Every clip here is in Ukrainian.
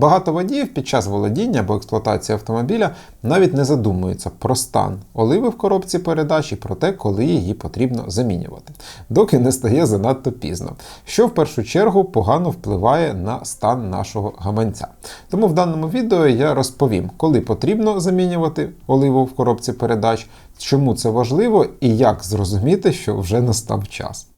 Багато водіїв під час володіння або експлуатації автомобіля навіть не задумуються про стан оливи в коробці передач і про те, коли її потрібно замінювати, доки не стає занадто пізно, що в першу чергу погано впливає на стан нашого гаманця. Тому в даному відео я розповім, коли потрібно замінювати оливу в коробці передач, чому це важливо і як зрозуміти, що вже настав час.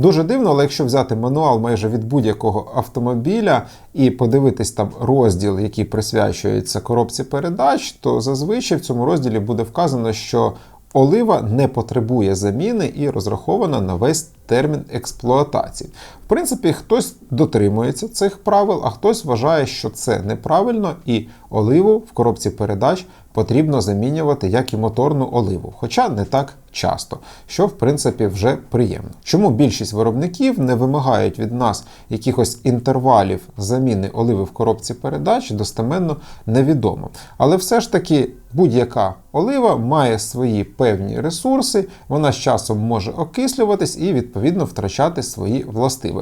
Дуже дивно, але якщо взяти мануал майже від будь-якого автомобіля і подивитись там розділ, який присвячується коробці передач, то зазвичай в цьому розділі буде вказано, що олива не потребує заміни і розрахована на весь термін експлуатації. Принципі, хтось дотримується цих правил, а хтось вважає, що це неправильно, і оливу в коробці передач потрібно замінювати як і моторну оливу, хоча не так часто, що в принципі вже приємно. Чому більшість виробників не вимагають від нас якихось інтервалів заміни оливи в коробці передач, достеменно невідомо. Але все ж таки будь-яка олива має свої певні ресурси, вона з часом може окислюватись і відповідно втрачати свої властивості.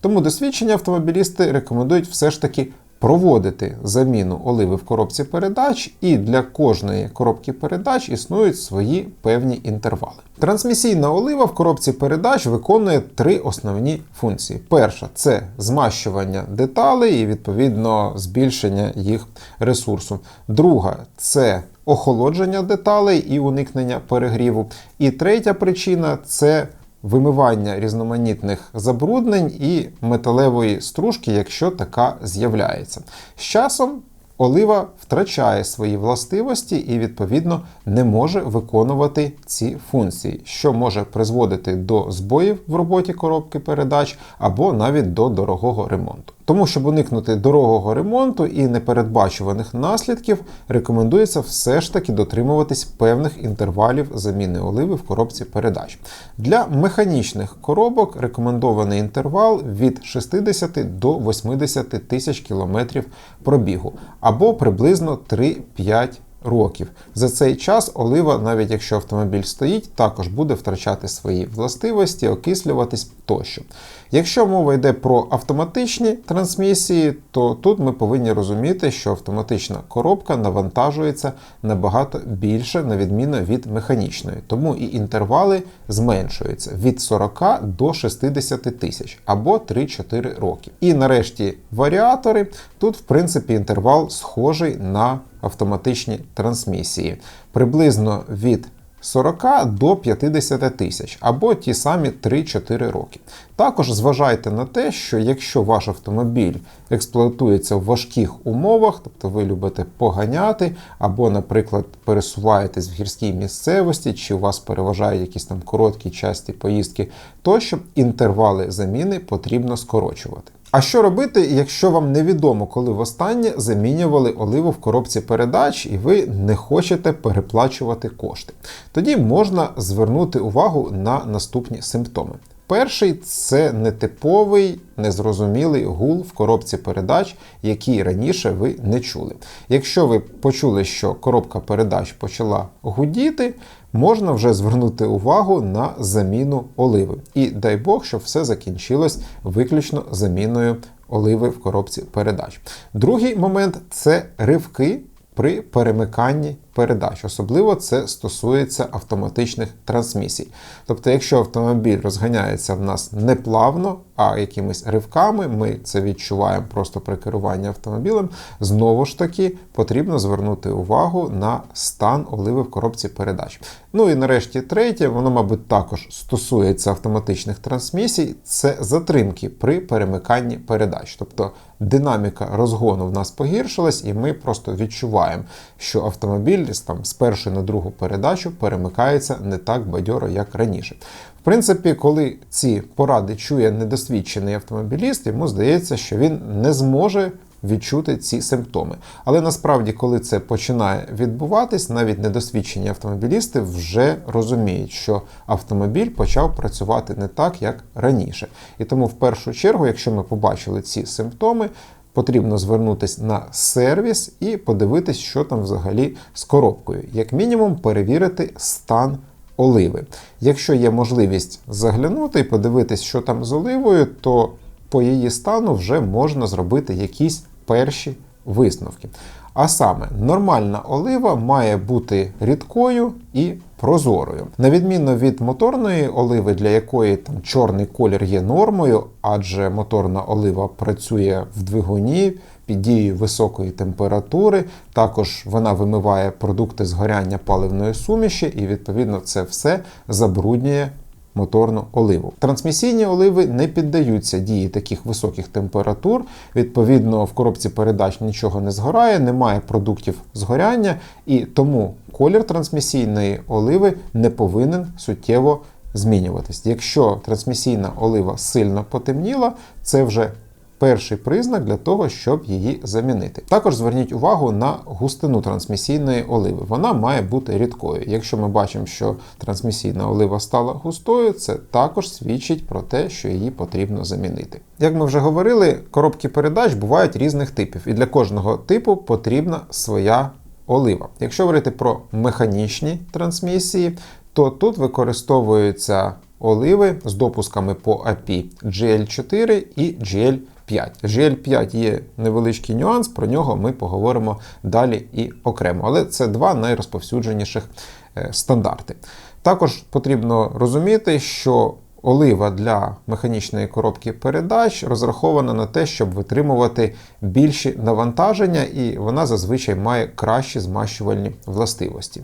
Тому досвідчені автомобілісти рекомендують все ж таки проводити заміну оливи в коробці передач, і для кожної коробки передач існують свої певні інтервали. Трансмісійна олива в коробці передач виконує три основні функції. Перша це змащування деталей і відповідно збільшення їх ресурсу. Друга це охолодження деталей і уникнення перегріву. І третя причина це вимивання різноманітних забруднень і металевої стружки, якщо така з'являється. З часом олива втрачає свої властивості і, відповідно, не може виконувати ці функції, що може призводити до збоїв в роботі коробки передач або навіть до дорогого ремонту. Тому, щоб уникнути дорогого ремонту і непередбачуваних наслідків, рекомендується все ж таки дотримуватись певних інтервалів заміни оливи в коробці передач. Для механічних коробок рекомендований інтервал від 60 до 80 тисяч кілометрів пробігу або приблизно 3-5 років. За цей час олива, навіть якщо автомобіль стоїть, також буде втрачати свої властивості, окислюватись тощо. Якщо мова йде про автоматичні трансмісії, то тут ми повинні розуміти, що автоматична коробка навантажується набагато більше, на відміну від механічної, тому і інтервали зменшуються від 40 до 60 тисяч або 3-4 роки. І нарешті варіатори. Тут, в принципі, інтервал схожий на автоматичні трансмісії, приблизно від 40 до 50 тисяч або ті самі 3-4 роки. Також зважайте на те, що якщо ваш автомобіль експлуатується в важких умовах, тобто ви любите поганяти, або, наприклад, пересуваєтесь в гірській місцевості, чи у вас переважають якісь там короткі часті поїздки, тощо інтервали заміни потрібно скорочувати. А що робити, якщо вам невідомо, коли востаннє замінювали оливу в коробці передач і ви не хочете переплачувати кошти? Тоді можна звернути увагу на наступні симптоми. Перший це нетиповий, незрозумілий гул в коробці передач, який раніше ви не чули. Якщо ви почули, що коробка передач почала гудіти, можна вже звернути увагу на заміну оливи. І дай Бог, щоб все закінчилось виключно заміною оливи в коробці передач. Другий момент це ривки при перемиканні передач. Особливо це стосується автоматичних трансмісій. Тобто, якщо автомобіль розганяється в нас не плавно, а якимись ривками, ми це відчуваємо просто при керуванні автомобілем, знову ж таки потрібно звернути увагу на стан оливи в коробці передач. Ну і нарешті третє, воно, мабуть, також стосується автоматичних трансмісій, це затримки при перемиканні передач. Тобто динаміка розгону в нас погіршилась, і ми просто відчуваємо, що автомобіль там з першої на другу передачу перемикається не так бадьоро, як раніше. В принципі, коли ці поради чує недосвідчений автомобіліст, йому здається, що він не зможе. Відчути ці симптоми. Але насправді, коли це починає відбуватись, навіть недосвідчені автомобілісти вже розуміють, що автомобіль почав працювати не так, як раніше. І тому, в першу чергу, якщо ми побачили ці симптоми, потрібно звернутися на сервіс і подивитись, що там взагалі з коробкою. Як мінімум, перевірити стан оливи. Якщо є можливість заглянути і подивитись, що там з оливою, то по її стану вже можна зробити якісь перші висновки. А саме, нормальна олива має бути рідкою і прозорою. На відміну від моторної оливи, для якої там чорний колір є нормою, адже моторна олива працює в двигуні під дією високої температури. Також вона вимиває продукти згоряння паливної суміші, і відповідно це все забруднює моторну оливу. Трансмісійні оливи не піддаються дії таких високих температур. Відповідно, в коробці передач нічого не згорає, немає продуктів згоряння, і тому колір трансмісійної оливи не повинен суттєво змінюватись. Якщо трансмісійна олива сильно потемніла, це вже перший признак для того, щоб її замінити. Також зверніть увагу на густину трансмісійної оливи. Вона має бути рідкою. Якщо ми бачимо, що трансмісійна олива стала густою, це також свідчить про те, що її потрібно замінити. Як ми вже говорили, коробки передач бувають різних типів, і для кожного типу потрібна своя олива. Якщо говорити про механічні трансмісії, то тут використовуються оливи з допусками по API GL4 і GL5. GL5 є невеличкий нюанс, про нього ми поговоримо далі і окремо. Але це два найрозповсюдженіших е, стандарти. Також потрібно розуміти, що олива для механічної коробки передач розрахована на те, щоб витримувати більші навантаження, і вона зазвичай має кращі змащувальні властивості.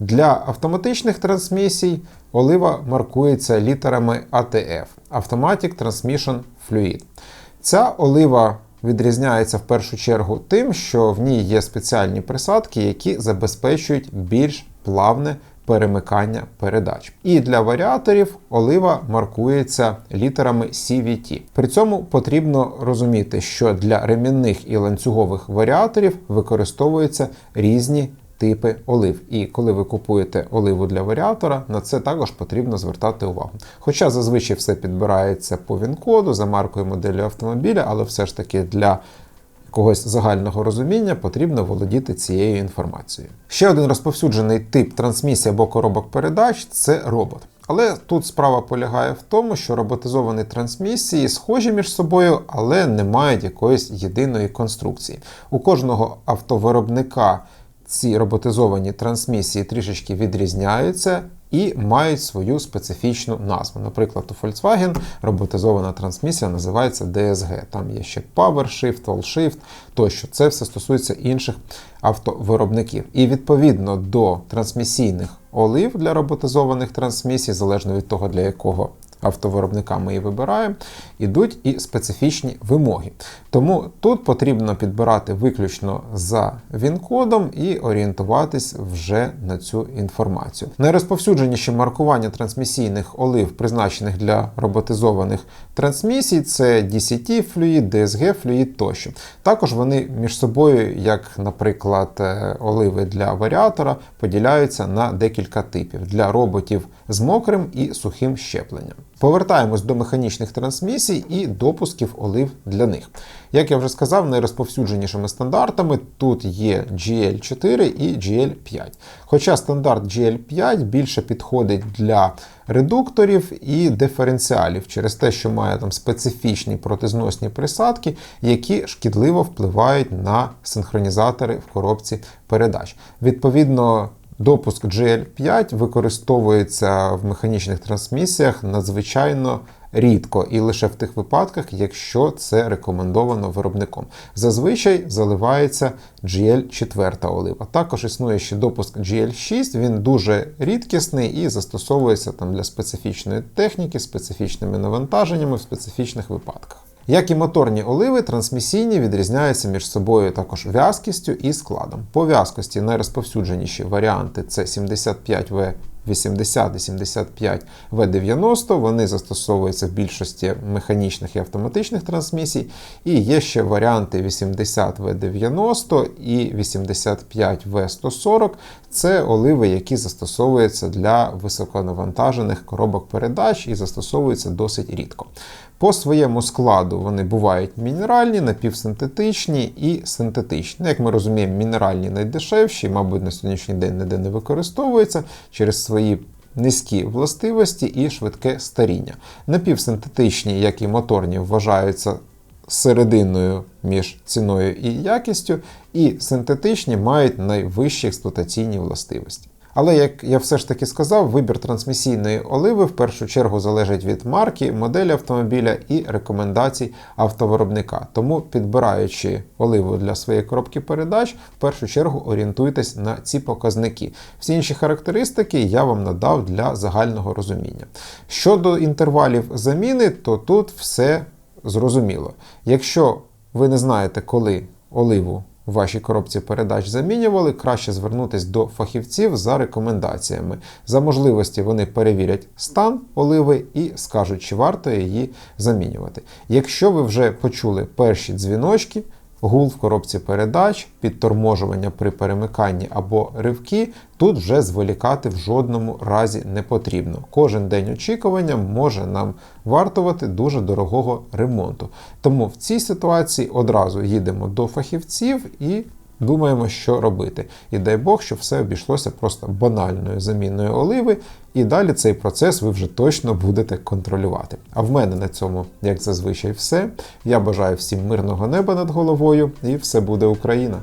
Для автоматичних трансмісій олива маркується літерами ATF Automatic Transmission Fluid. Ця олива відрізняється в першу чергу тим, що в ній є спеціальні присадки, які забезпечують більш плавне перемикання передач. І для варіаторів олива маркується літерами CVT. При цьому потрібно розуміти, що для ремінних і ланцюгових варіаторів використовуються різні типи олив. І коли ви купуєте оливу для варіатора, на це також потрібно звертати увагу. Хоча зазвичай все підбирається по він-коду за маркою моделі автомобіля, але все ж таки для когось загального розуміння потрібно володіти цією інформацією. Ще один розповсюджений тип трансмісії або коробок передач це робот. Але тут справа полягає в тому, що роботизовані трансмісії схожі між собою, але не мають якоїсь єдиної конструкції. У кожного автовиробника ці роботизовані трансмісії трішечки відрізняються і мають свою специфічну назву. Наприклад, у Volkswagen роботизована трансмісія називається DSG. Там є ще PowerShift, AllShift тощо. Це все стосується інших автовиробників. І відповідно до трансмісійних олив для роботизованих трансмісій, залежно від того, для якого автовиробника ми її вибираємо, ідуть і специфічні вимоги. Тому тут потрібно підбирати виключно за він-кодом і орієнтуватись вже на цю інформацію. Найрозповсюдженіші маркування трансмісійних олив, призначених для роботизованих трансмісій, це DCT флюїд, DSG флюїд тощо. Також вони між собою, як, наприклад, е, оливи для варіатора, поділяються на декілька типів для роботів з мокрим і сухим щепленням. Повертаємось до механічних трансмісій і допусків олив для них. Як я вже сказав, найрозповсюдженішими стандартами тут є GL4 і GL5. Хоча стандарт GL5 більше підходить для редукторів і диференціалів через те, що має там специфічні протизносні присадки, які шкідливо впливають на синхронізатори в коробці передач. Відповідно, Допуск GL5 використовується в механічних трансмісіях надзвичайно рідко і лише в тих випадках, якщо це рекомендовано виробником. Зазвичай заливається GL4 олива. Також існує ще допуск GL6, він дуже рідкісний і застосовується там для специфічної техніки, специфічними навантаженнями в специфічних випадках. Як і моторні оливи, трансмісійні відрізняються між собою також в'язкістю і складом. По в'язкості найрозповсюдженіші варіанти це 75В 80 і 75 В90, вони застосовуються в більшості механічних і автоматичних трансмісій. І є ще варіанти 80 В90 і 85 В140. Це оливи, які застосовуються для високонавантажених коробок передач і застосовуються досить рідко. По своєму складу вони бувають мінеральні, напівсинтетичні і синтетичні. Як ми розуміємо, мінеральні найдешевші, мабуть, на сьогоднішній день ніде не використовуються через свої низькі властивості і швидке старіння. Напівсинтетичні, як і моторні, вважаються серединою між ціною і якістю, і синтетичні мають найвищі експлуатаційні властивості. Але, як я все ж таки сказав, вибір трансмісійної оливи в першу чергу залежить від марки, моделі автомобіля і рекомендацій автовиробника. Тому, підбираючи оливу для своєї коробки передач, в першу чергу орієнтуйтесь на ці показники. Всі інші характеристики я вам надав для загального розуміння. Щодо інтервалів заміни, то тут все зрозуміло. Якщо ви не знаєте, коли оливу в вашій коробці передач замінювали, краще звернутися до фахівців за рекомендаціями. За можливості вони перевірять стан оливи і скажуть, чи варто її замінювати. Якщо ви вже почули перші дзвіночки, гул в коробці передач, підторможування при перемиканні або ривки, тут вже зволікати в жодному разі не потрібно. Кожен день очікування може нам вартувати дуже дорогого ремонту. Тому в цій ситуації одразу їдемо до фахівців і думаємо, що робити. І дай Бог, щоб все обійшлося просто банальною заміною оливи, і далі цей процес ви вже точно будете контролювати. А в мене на цьому, як зазвичай, все. Я бажаю всім мирного неба над головою, і все буде Україна!